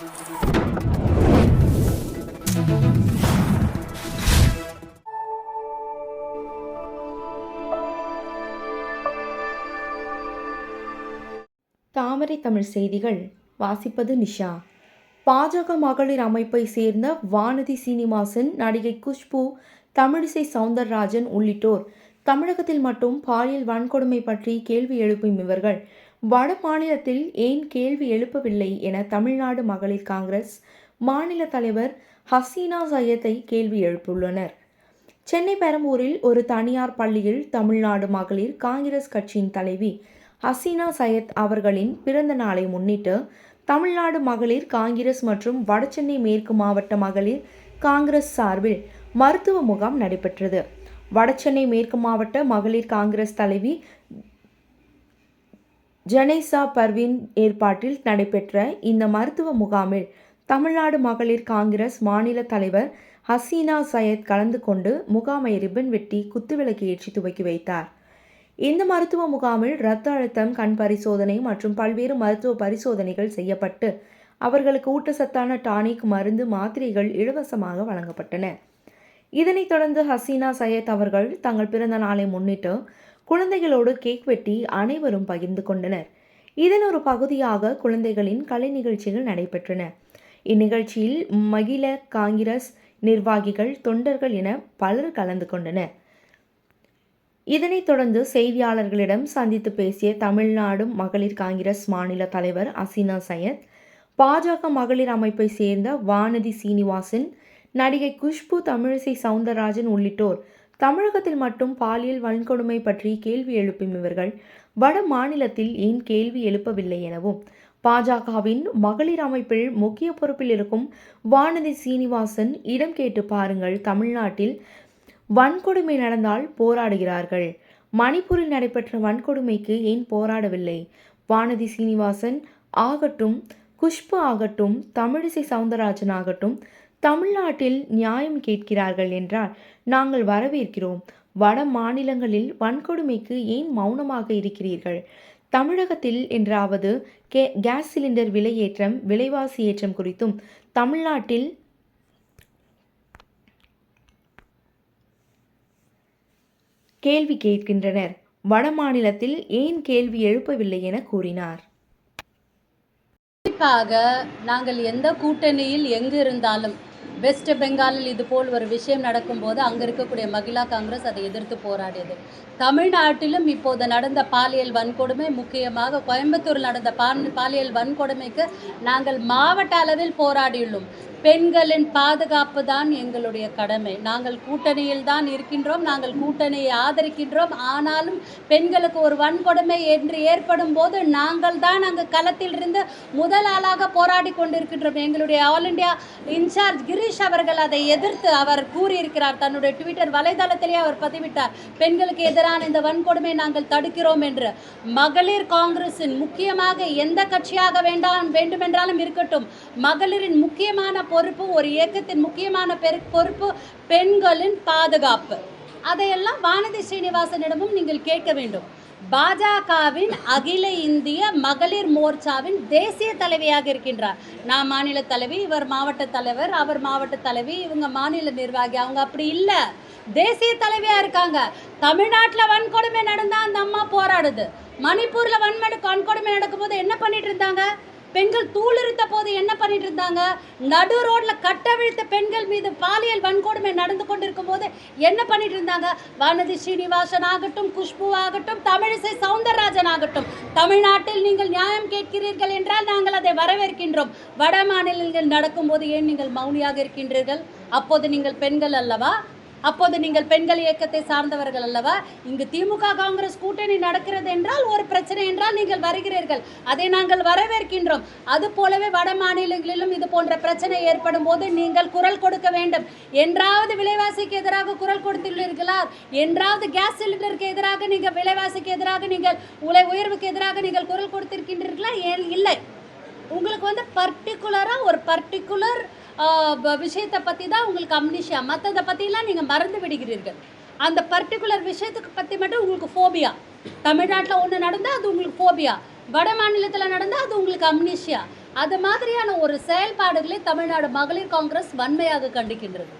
தாமரை தமிழ் செய்திகள். வாசிப்பது நிஷா. பாஜக மகளிர் அமைப்பை சேர்ந்த வானதி சீனிவாசன் நடிகை குஷ்பு தமிழிசை சவுந்தரராஜன் உள்ளிட்டோர் தமிழகத்தில் மட்டும் பாலியல் வன்கொடுமை பற்றி கேள்வி எழுப்பும் இவர்கள். வட மாநிலத்தில் ஏன் கேள்வி எழுப்பவில்லை என தமிழ்நாடு மகளிர் காங்கிரஸ் மாநில தலைவர் ஹசீனா சையத்தை கேள்வி எழுப்பியுள்ளனர். சென்னை பெரம்பூரில் ஒரு தனியார் பள்ளியில் தமிழ்நாடு மகளிர் காங்கிரஸ் கட்சியின் தலைவி ஹசீனா சையத் அவர்களின் பிறந்த நாளை முன்னிட்டு தமிழ்நாடு மகளிர் காங்கிரஸ் மற்றும் வடசென்னை மேற்கு மாவட்ட மகளிர் காங்கிரஸ் சார்பில் மருத்துவ முகாம் நடைபெற்றது. வடசென்னை மேற்கு மாவட்ட மகளிர் காங்கிரஸ் தலைவி ஜனேசா பர்வின் ஏற்பாட்டில் நடைபெற்ற இந்த மருத்துவ முகாமில் தமிழ்நாடு மகளிர் காங்கிரஸ் மாநில தலைவர் ஹசீனா சையத் கலந்து கொண்டு முகாமை ரிப்பன் வெட்டி குத்துவிளக்கு ஏற்றி துவக்கி வைத்தார். இந்த மருத்துவ முகாமில் இரத்த அழுத்தம் கண் பரிசோதனை மற்றும் பல்வேறு மருத்துவ பரிசோதனைகள் செய்யப்பட்டு அவர்களுக்கு ஊட்டச்சத்தான டானிக் மருந்து மாத்திரைகள் இலவசமாக வழங்கப்பட்டன. இதனைத் தொடர்ந்து ஹசீனா சையத் அவர்கள் தங்கள் பிறந்த நாளை முன்னிட்டு குழந்தைகளோடு கேக் வெட்டி அனைவரும் பகிர்ந்து கொண்டனர். இதன் ஒரு பகுதியாக குழந்தைகளின் கலை நிகழ்ச்சிகள் நடைபெற்றன. இந்நிகழ்ச்சியில் மகிழ காங்கிரஸ் நிர்வாகிகள் தொண்டர்கள் என பலர் கலந்து கொண்டனர். இதனைத் தொடர்ந்து செய்தியாளர்களிடம் சந்தித்து பேசிய தமிழ்நாடு மகளிர் காங்கிரஸ் மாநில தலைவர் அசினா சையத் பாஜக மகளிர் அமைப்பை சேர்ந்த வானதி சீனிவாசன் நடிகை குஷ்பு தமிழிசை சவுந்தரராஜன் உள்ளிட்டோர் தமிழகத்தில் மட்டும் பாலியல் வன்கொடுமை பற்றி கேள்வி எழுப்பும் இவர்கள் வட மாநிலத்தில் ஏன் கேள்வி எழுப்பவில்லை எனவும் பாஜகவின் மகளிர் அமைப்பில் முக்கிய பொறுப்பில் இருக்கும் வானதி சீனிவாசன் இடம் கேட்டு பாருங்கள் தமிழ்நாட்டில் வன்கொடுமை நடந்தால் போராடுகிறார்கள். மணிப்பூரில் நடைபெற்ற வன்கொடுமைக்கு ஏன் போராடவில்லை? வானதி சீனிவாசன் ஆகட்டும் குஷ்பு ஆகட்டும் தமிழிசை சவுந்தரராஜன் ஆகட்டும் தமிழ்நாட்டில் நியாயம் கேட்கிறார்கள் என்றால் நாங்கள் வரவேற்கிறோம். வட மாநிலங்களில் வன்கொடுமைக்கு ஏன் மௌனமாக இருக்கிறீர்கள்? தமிழகத்தில் என்றாவது கே கேஸ் சிலிண்டர் விலை ஏற்றம் விலைவாசி ஏற்றம் குறித்தும் தமிழ்நாட்டில் கேள்வி கேட்கின்றனர். வட மாநிலத்தில் ஏன் கேள்வி எழுப்பவில்லை என கூறினார். குறிப்பாக நாங்கள் எந்த கூட்டணியில் எங்கு இருந்தாலும் வெஸ்ட் பெங்காலில் இதுபோல் ஒரு விஷயம் நடக்கும்போது அங்கே இருக்கக்கூடிய மகிழா காங்கிரஸ் அதை எதிர்த்து போராடியது. தமிழ்நாட்டிலும் இப்போது நடந்த பாலியல் வன்கொடுமை முக்கியமாக கோயம்புத்தூரில் நடந்த பாலியல் வன்கொடுமைக்கு நாங்கள் மாவட்ட அளவில் போராடியுள்ளோம். பெண்களின் பாதுகாப்பு தான் எங்களுடைய கடமை. நாங்கள் கூட்டணியில் தான் இருக்கின்றோம் நாங்கள் கூட்டணியை ஆதரிக்கின்றோம். ஆனாலும் பெண்களுக்கு ஒரு வன்கொடுமை என்று ஏற்படும் போது நாங்கள் தான் அங்கு களத்தில் இருந்து முதல் ஆளாக போராடி கொண்டிருக்கின்றோம். எங்களுடைய ஆல் இண்டியா இன்சார்ஜ் கிரீஷ் அவர்கள் அதை எதிர்த்து அவர் கூறியிருக்கிறார். தன்னுடைய ட்விட்டர் வலைதளத்திலே அவர் பதிவிட்டார். பெண்களுக்கு எதிரான இந்த வன்கொடுமை நாங்கள் தடுக்கிறோம் என்று. மகளிர் காங்கிரஸின் முக்கியமாக எந்த கட்சியாக வேண்டாம் வேண்டுமென்றாலும் இருக்கட்டும். மகளிரின் முக்கியமான பொறுப்பு ஒரு இயக்கத்தின் முக்கியமான பெரு பொறுப்பு பெண்களின் பாதுகாப்பு. அதையெல்லாம் வானதி ஸ்ரீனிவாசனிடமும் நீங்கள் கேட்க வேண்டும். பாஜகவின் அகில இந்திய மகளிர் மோர்ச்சாவின் தேசிய தலைவியாக இருக்கின்றார். நான் மாநில தலைவி இவர் மாவட்ட தலைவர் அவர் மாவட்ட தலைவி இவங்க மாநில நிர்வாகி. அவங்க அப்படி இல்லை. தேசிய தலைவியாக இருக்காங்க. தமிழ்நாட்டில் வன்கொடுமை நடந்தால் அந்த அம்மா போராடுது. மணிப்பூரில் வன்மனு வன்கொடுமை நடக்கும்போது என்ன பண்ணிட்டு இருந்தாங்க? பெண்கள் தூளிருத்த போது என்ன பண்ணிட்டு இருந்தாங்க? நடு ரோட்ல கட்டவிழ்த்த பெண்கள் மீது பாலியல் வன்கொடுமை நடந்து கொண்டிருக்கும் போது என்ன பண்ணிட்டு இருந்தாங்க? வானதி ஸ்ரீனிவாசன் ஆகட்டும் குஷ்பு ஆகட்டும் தமிழிசை சவுந்தரராஜன் ஆகட்டும் தமிழ்நாட்டில் நீங்கள் நியாயம் கேட்கிறீர்கள் என்றால் நாங்கள் அதை வரவேற்கின்றோம். வட மாநிலங்கள் நடக்கும்போது ஏன் நீங்கள் மௌனியாக இருக்கின்றீர்கள்? அப்போது நீங்கள் பெண்கள் அல்லவா? அப்போது நீங்கள் பெண்கள் இயக்கத்தை சார்ந்தவர்கள் அல்லவா? இங்கு திமுக காங்கிரஸ் கூட்டணி நடக்கிறது என்றால் ஒரு பிரச்சனை என்றால் நீங்கள் வருகிறீர்கள். அதை நாங்கள் வரவேற்கின்றோம். அது போலவே வட மாநிலங்களிலும் இது போன்ற பிரச்சனை ஏற்படும் போது நீங்கள் குரல் கொடுக்க வேண்டும். என்றாவது விலைவாசிக்கு எதிராக குரல் கொடுத்துள்ளீர்களா? என்றாவது கேஸ் சிலிண்டருக்கு எதிராக நீங்கள் விலைவாசிக்கு எதிராக நீங்கள் உலை உயர்வுக்கு எதிராக நீங்கள் குரல் கொடுத்திருக்கின்றீர்களா? ஏன் இல்லை. உங்களுக்கு வந்து பர்டிகுலராக ஒரு பர்டிகுலர் விஷயத்தை பற்றி தான் உங்களுக்கு அம்னிஷியா மற்றதை பற்றிலாம் நீங்கள் மறந்து விடுகிறீர்கள். அந்த பர்டிகுலர் விஷயத்துக்கு பற்றி மட்டும் உங்களுக்கு ஃபோபியா தமிழ்நாட்டில் ஒன்று நடந்தால் அது உங்களுக்கு ஃபோபியா வட மாநிலத்தில் நடந்தால் அது உங்களுக்கு அம்னிஷியா அது மாதிரியான ஒரு செயல்பாடுகளை தமிழ்நாடு மகளிர் காங்கிரஸ் வன்மையாக கண்டிக்கின்றது.